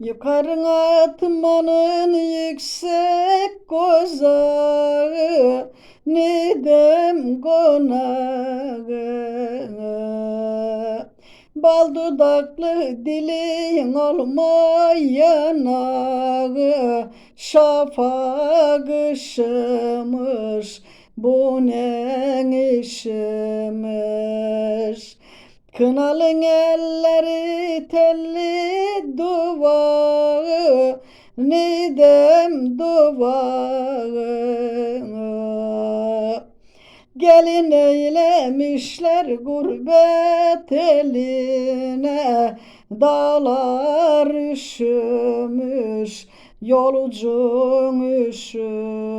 Yukarına tırmanın yüksek kozağı Nidem konağı? Bal dudaklı dilin olmayanağı Şafak ışımış bu ne işimiz Kınalın elleri telli duvağı Nidem duvağı Gelin eylemişler gurbet eline Dağlar üşümüş, yolcun üşümüş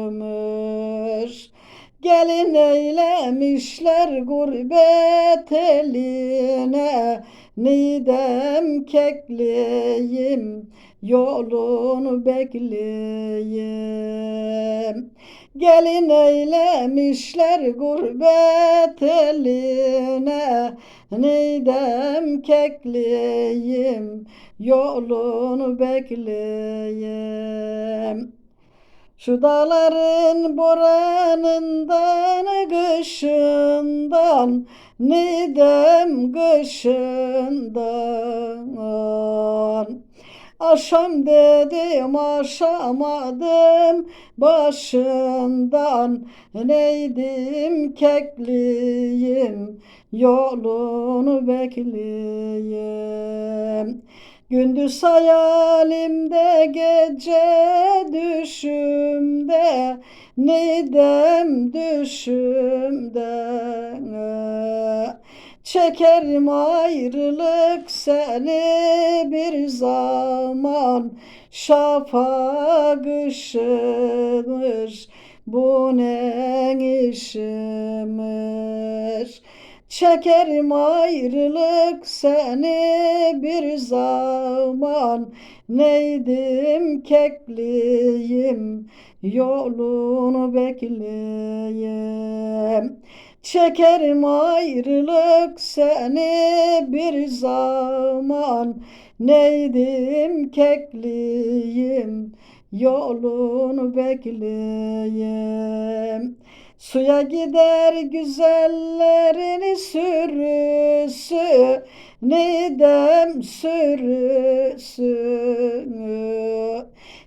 Gelin eylemişler gurbet eline. Nidem kekliyim yolunu bekleyim. Gelin eylemişler gurbet eline. Nidem kekliyim yolunu bekleyim şu dağların boranından, kışından, nidem kışından. Aşam dedim aşamadım başından Neydim kekliyim yolunu bekleyim Gündüz hayalimde gece düşümde Nidem düşümde. Çekerim ayrılık seni bir zaman Şafak ışımış bu ne işimiz Çekerim ayrılık seni bir zaman. Neydim kekliyim yolunu bekleyim Çekerim ayrılık seni bir zaman. Neydim kekliyim yolunu bekleyim Suya gider güzellerini sürüsü Nidem sürüsü.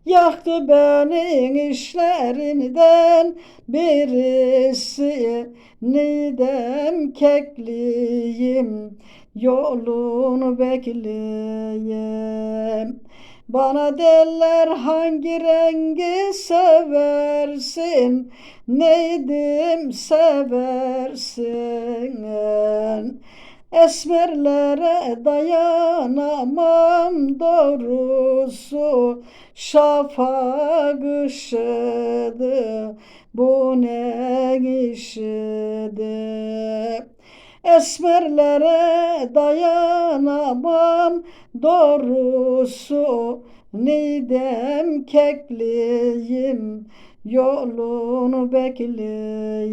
Yaktı beni işlerinden birisi Nidem kekliyim yolunu bekleyim bana derler hangi rengi seversin? Neydim seversin? Esmerlere dayanamam doğrusu. Şafak ışıdı bu ne işidi Esmerlere dayanamam. Doğrusu Nidem kekliyim yolunu bekleyim